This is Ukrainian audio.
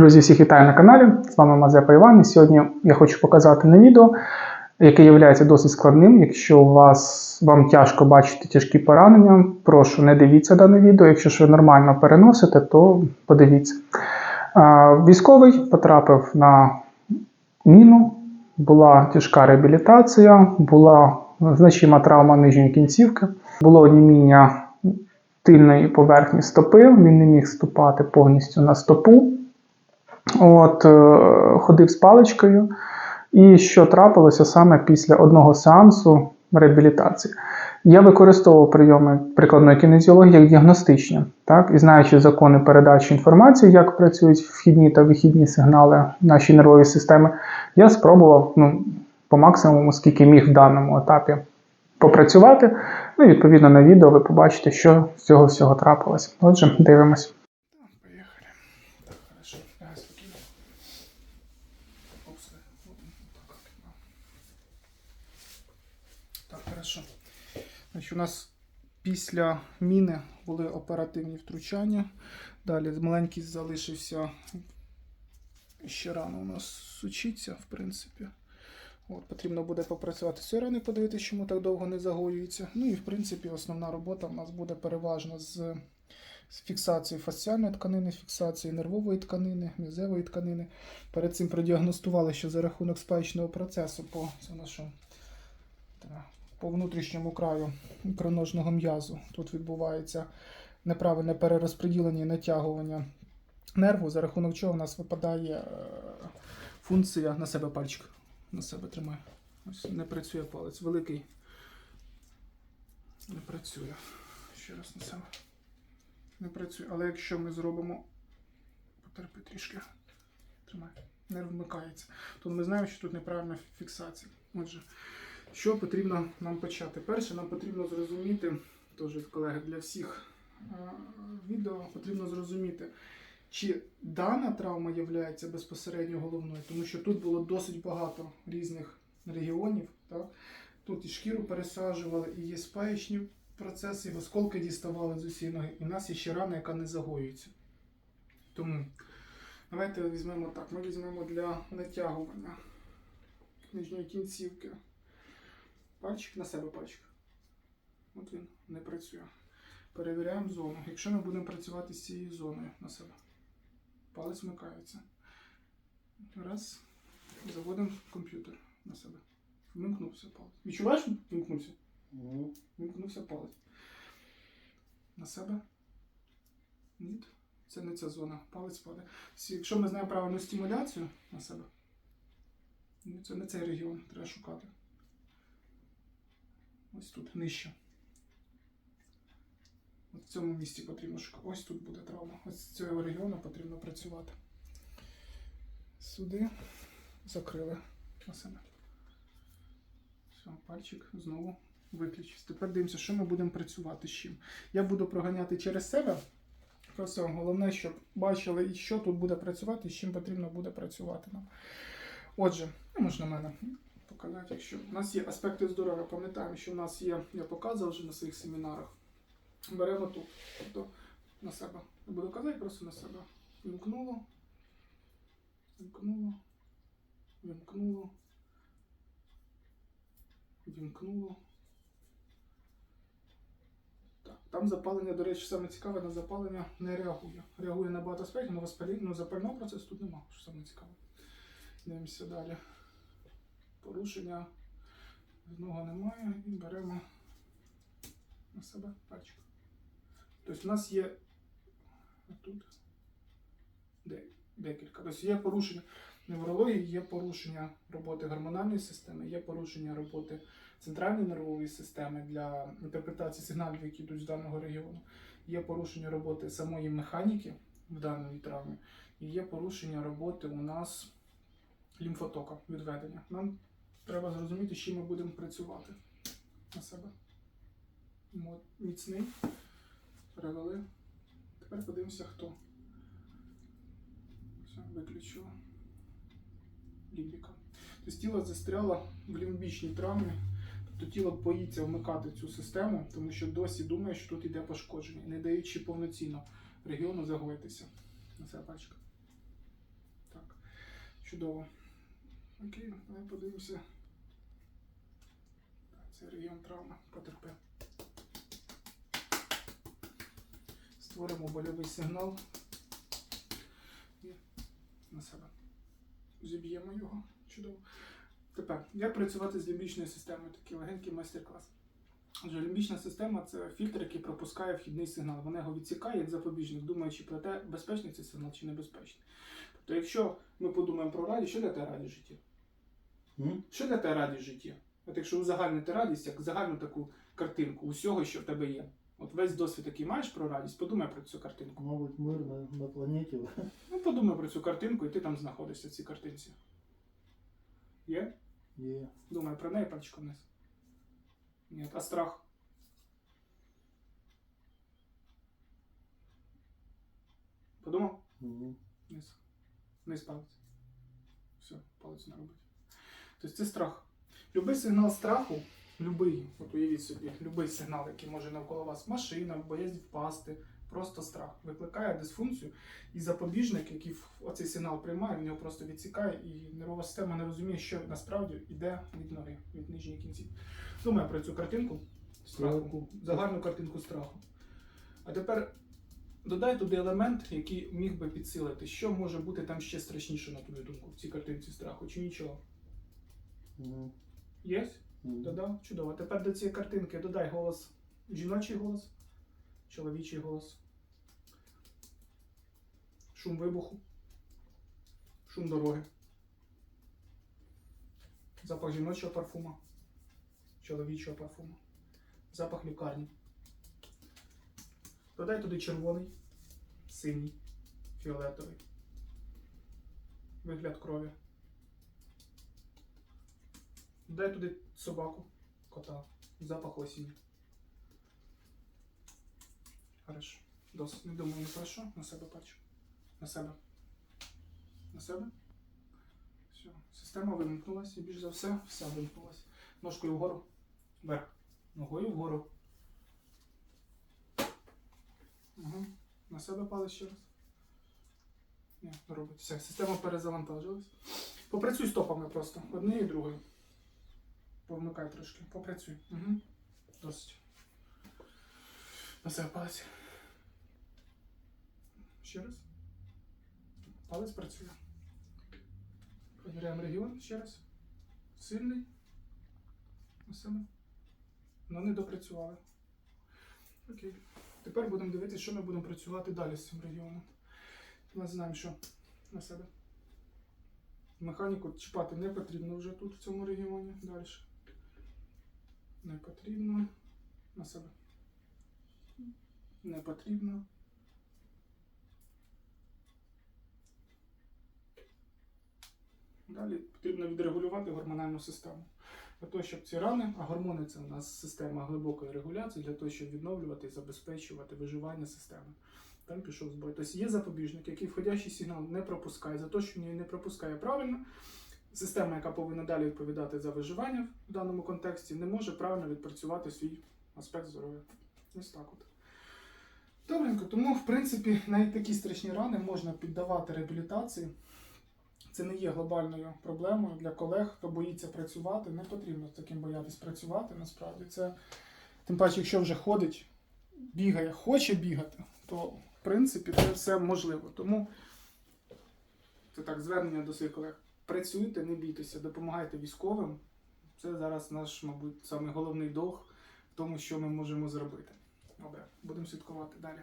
Друзі, всіх вітаю на каналі. З вами Мазепа Іван. І сьогодні я хочу показати на відео, яке є досить складним. Якщо у вас вам тяжко бачити тяжкі поранення, прошу не дивіться дане відео. Якщо ж ви нормально переносите, то подивіться. Військовий потрапив на міну, була тяжка реабілітація, була значима травма нижньої кінцівки, було оніміння тильної поверхні стопи, він не міг ступати повністю на стопу. От, е, ходив з паличкою. І що трапилося саме після одного сеансу реабілітації? Я використовував прийоми прикладної кінезіології як діагностичні, так? і знаючи закони передачі інформації, як працюють вхідні та вихідні сигнали нашої нервової системи, я спробував ну, по максимуму, скільки міг в даному етапі попрацювати. Ну і відповідно на відео ви побачите, що з цього всього трапилось. Отже, дивимось. Поехали. Так, хорошо. Давай спокойно. Опс, вот так, да. Так, хорошо. Значить, у нас після міни були оперативні втручання. Далі маленький залишився. Ще рано у нас сучиться, в принципі. От, потрібно буде попрацювати з рани, подивитися, чому так довго не загоюється. Ну і в принципі основна робота в нас буде переважно з з фіксацією фасціальної тканини, фіксацією нервової тканини, м'язевої тканини. Перед цим продіагностували, що за рахунок спаєчного процесу по, це на що? Та, по внутрішньому краю ікроножного м'язу. Тут відбувається неправильне перерозподілення і натягування нерву, за рахунок чого в нас випадає е, функція на себе пальчик. На себе тримає. Ось не працює палець. Великий не працює. Ще раз на себе не працює. Але якщо ми зробимо. Потерпи трішки. Тримай. Не вмикається. То ми знаємо, що тут неправильна фіксація. Отже, що потрібно нам почати? Перше, нам потрібно зрозуміти, теж колеги, для всіх е, відео потрібно зрозуміти, чи дана травма є безпосередньо головною, тому що тут було досить багато різних регіонів. Так? Тут і шкіру пересаджували, і є спаєчні процеси, і осколки діставали з усієї ноги, і в нас є ще рана, яка не загоюється. Тому давайте візьмемо так. Ми візьмемо для натягування нижньої кінцівки. Пальчик на себе пальчик. От він не працює. Перевіряємо зону. Якщо ми будемо працювати з цією зоною на себе, палець вмикається. Раз. Заводимо комп'ютер на себе. Вимкнувся палець. Відчуваєш? Вимкнувся? Вимкнувся палець. На себе? Ні. Це не ця зона. Палець падає. Якщо ми знаємо правильну стимуляцію на себе, це не цей регіон, треба шукати. Ось тут нижче. От в цьому місці потрібно шукати. Ось тут буде травма. Ось з цього регіону потрібно працювати. Сюди закрили на себе. Все, пальчик знову виключився. Тепер дивимося, що ми будемо працювати з чим. Я буду проганяти через себе. Просто головне, щоб бачили, що тут буде працювати, і з чим потрібно буде працювати нам. Отже, ну, можна мене показати, якщо у нас є аспекти здоров'я, пам'ятаємо, що в нас є, я показував вже на своїх семінарах. Беремо тут, тобто на себе. Не буду казати, просто на себе. Вімкнуло, вімкнуло, вімкнуло, вімкнуло. Там запалення, до речі, саме цікаве, на запалення не реагує. Реагує на багато аспектів, але ну, запального процесу тут немає, що саме цікаве. Дивимося далі. Порушення одного немає і беремо на себе пальчик. Тобто у нас є тут декілька. Тобто є порушення неврології, є порушення роботи гормональної системи, є порушення роботи центральної нервової системи для інтерпретації сигналів, які йдуть з даного регіону, є порушення роботи самої механіки в даній травмі, і є порушення роботи у нас лімфотока відведення. Нам треба зрозуміти, з чим ми будемо працювати на себе. Міцний. Перевели. Тепер подивимося, хто. Все, виключила. Лімбіка. Тобто тіло застряло в лімбічній травмі. Тобто тіло боїться вмикати цю систему, тому що досі думає, що тут йде пошкодження, не даючи повноцінно регіону загоїтися. На себе пачка. Чудово. Окей, давай подивимося. Це регіон. Потерпи. Створимо больовий сигнал. І на себе. Зіб'ємо його. Чудово. Тепер, як працювати з лімбічною системою? Такий легенький майстер-клас. Отже, лімбічна система це фільтр, який пропускає вхідний сигнал. Вона його відсікає як запобіжник, думаючи про те, безпечний цей сигнал чи небезпечний. Тобто, якщо ми подумаємо про радість, що для тебе радість в житті? М? Що для тебе радість в житті? От якщо узагальнити радість, як загальну таку картинку усього, що в тебе є. От весь досвід, який маєш про радість, подумай про цю картинку. Мабуть, мир на, на планеті. Ну, подумай про цю картинку, і ти там знаходишся в цій картинці. Є? Є. Думай про неї пальчиком вниз. Ні, а страх. Подумав? Ні. Вниз. Вниз палець. Все, палець не робить. Тобто це страх. Любий сигнал страху, любий, от уявіть собі, любий сигнал, який може навколо вас, машина, боязнь впасти, просто страх, викликає дисфункцію, і запобіжник, який оцей сигнал приймає, він його просто відсікає, і нервова система не розуміє, що насправді йде від ноги, від нижньої кінці. Думаю про цю картинку страху, загальну картинку страху. А тепер додай туди елемент, який міг би підсилити, що може бути там ще страшніше, на твою думку, в цій картинці страху, чи нічого. Є? Додав? Чудово. Тепер до цієї картинки додай голос, жіночий голос, чоловічий голос, шум вибуху, шум дороги, запах жіночого парфума, чоловічого парфума, запах лікарні. Додай туди червоний, синій, фіолетовий, вигляд крові. Дай туди собаку, кота, запах осені. Хорошо. Досить. Не думаю ні про що. На себе пальчик. На себе. На себе. Все. Система вимкнулась і більш за все, вся вимкнулась. Ножкою вгору. Вверх. Ногою вгору. Угу. На себе палець ще раз. Ні, не робить. Все, система перезавантажилась. Попрацюй стопами просто. Однією і другою. Повмикай трошки. Попрацюй. Угу. Досить. Себе палець. Ще раз. Палець працює. Провіряємо регіон ще раз. Сильний. На себе. Ну, не допрацювали. Окей. Тепер будемо дивитися, що ми будемо працювати далі з цим регіоном. Ми знаємо, що на себе. Механіку чіпати не потрібно вже тут, в цьому регіоні. Далі. Не потрібно. На себе. Не потрібно. Далі потрібно відрегулювати гормональну систему. Для того, щоб ці рани, а гормони це у нас система глибокої регуляції, для того, щоб відновлювати і забезпечувати виживання системи. Там пішов збой. Тобто є запобіжник, який входящий сигнал не пропускає. За те, що не пропускає правильно, система, яка повинна далі відповідати за виживання в даному контексті, не може правильно відпрацювати свій аспект здоров'я. Ось так от. Добренько, тому, в принципі, навіть такі страшні рани можна піддавати реабілітації. Це не є глобальною проблемою для колег, хто боїться працювати. Не потрібно з таким боятись працювати. Насправді це тим паче, якщо вже ходить, бігає, хоче бігати, то в принципі це все можливо. Тому це так звернення до своїх колег. Працюйте, не бійтеся, допомагайте військовим. Це зараз наш, мабуть, самий головний долг в тому, що ми можемо зробити. Добре, будемо слідкувати далі.